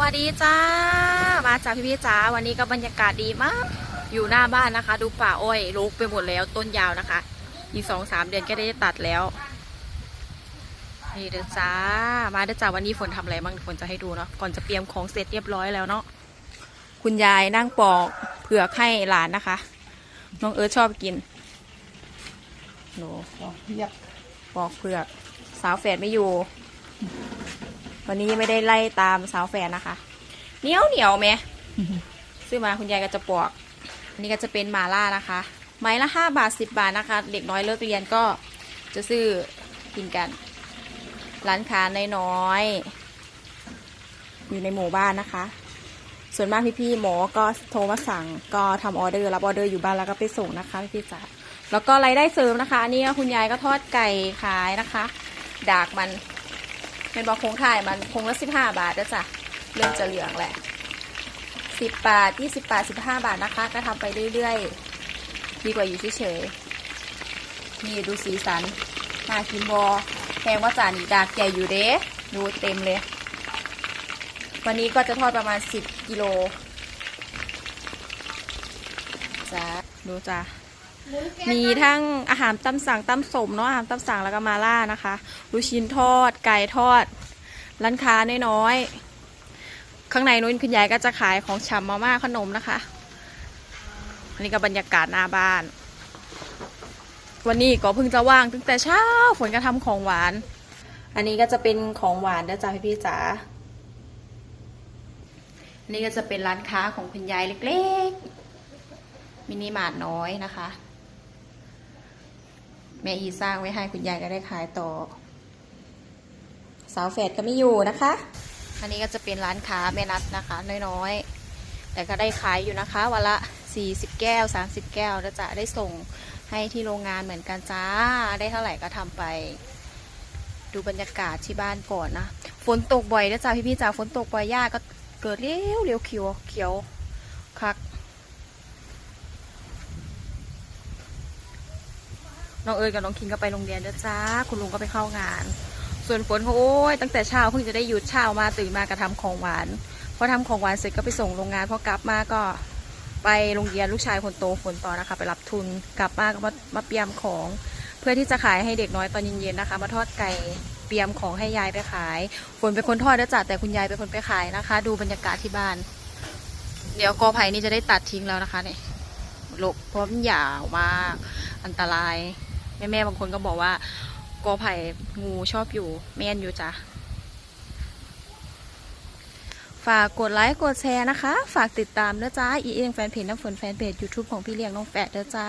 วัสดีจ้า มาจากพี่พี่ๆจ้าวันนี้ก็บรรยากาศดีมาก อยู่หน้าบ้านนะคะ ดูป่าอ้อยรกไปหมดแล้วต้นยาวนะคะ อีกสองสามเดือนก็ได้ตัดแล้วนี่เด้อจ้า มาเด้อจ้าวันนี้ฝนทำอะไรบ้างฝนจะให้ดูเนาะก่อนจะเตรียมของเสร็จเรียบร้อยแล้วเนาะคุณยายนั่งปอกเผือกให้หลานนะคะ น้องเอิร์ธชอบกินโหเรียกปอกเผือก สาวแฝดไม่อยู่ วันนี้ไม่ได้ไล่ตามสาวแฝดนะคะเหนียวเหนียวไหมซื้อมาคุณยายก็จะปอกอันนี้ก็จะเป็นหมาล่านะคะ ไม้ละห้าบาทสิบบาทนะคะ เด็กน้อยเลิกเรียนก็จะซื้อกินกัน ร้านค้าน้อยๆอยู่ในหมู่บ้านนะคะ ส่วนมากพี่ๆหมอก็โทรมาสั่งก็ทำออเดอร์รับออเดอร์อยู่บ้านแล้วก็ไปส่งนะคะพี่ๆจ๋าแล้วก็รายได้เสริมนะคะอันนี้คุณยายก็ทอดไก่ขายนะคะ ดากมัน เป็นบอกคงถ่ายมันคงละสิบห้าบาทนะจ๊ะเริ่มจะเหลืองแหละสิบบาทยี่สิบบาทสิบห้าบาทนะคะ ก็ทำไปเรื่อยๆ ดีกว่าอยู่เฉยๆนี่ดูสีสันน่ากินบอแพงว่าจานนี้ดากใหญ่อยู่เด้ดูเต็มเลย วันนี้ก็จะทอดประมาณสิบกิโลจ้าดูจ้า มีทั้งอาหารตำสั่งตำสมเนาะอาหารตำสั่งแล้วก็มาล่านะคะลูกชิ้นทอด ไก่ทอด ร้านค้าน้อยๆข้างในนู้นคุณยายก็จะขายของชำมาม่าขนมนะคะ อันนี้ก็บรรยากาศหน้าบ้าน วันนี้ก็เพิ่งจะว่างตั้งแต่เช้าฝนก็ทำของหวาน อันนี้ก็จะเป็นของหวานนะจ๊ะพี่ๆจ๋าอันนี้ก็จะเป็นร้านค้าของคุณยายเล็กๆ มินิมาร์ทน้อยนะคะ แม่อีสร้างไว้ให้คุณยายก็ได้ขายต่อสาวแฝดก็ไม่อยู่นะคะ อันนี้ก็จะเป็นร้านค้าแม่นัดนะคะ น้อยๆ แต่ก็ได้ขายอยู่นะคะวันละ 40 แก้ว 30 แก้วแล้วจะได้ส่งให้ที่โรงงานเหมือนกันจ้า ได้เท่าไหร่ก็ทำไป ดูบรรยากาศที่บ้านก่อนนะ ฝนตกบ่อยนะจ๊ะพี่ๆจ๋าฝนตกบ่อยหญ้าก็เกิดเลี้ยวเลี้ยวเขียวเขียวคัก น้องเอิญกับน้องคิงก็ไปโรงเรียนนะจ้า คุณลุงก็ไปเข้างาน ส่วนฝนเขาโอ้ยตั้งแต่เช้าเพิ่งจะได้หยุดเช้ามาตื่นมากระทำของหวานพอทำของหวานเสร็จก็ไปส่งโรงงานพอกลับมาก็ไปโรงเรียนลูกชายคนโตฝนต่อนะคะ ไปรับทุนกลับมาก็มามาเปียมของ เพื่อที่จะขายให้เด็กน้อยตอนเย็นๆนะคะ มาทอดไก่เปียมของให้ยายไปขาย ฝนเป็นคนทอดนะจ๊ะแต่คุณยายเป็นคนไปขายนะคะ ดูบรรยากาศที่บ้าน เดี๋ยวกอไผ่นี่จะได้ตัดทิ้งแล้วนะคะเนี่ยลกเพราะมันยาวมากอันตราย แม่แม่ๆบางคนก็บอกว่ากอไผ่งูชอบอยู่แม่นอยู่จ้ะฝากกดไลค์กดแชร์นะคะ ฝากติดตามด้วยจ้าอีเองแฟนเพจน้ำฝนแฟนเพจ YouTube ของพี่เลี้ยงน้องแฝดเด้อจ้า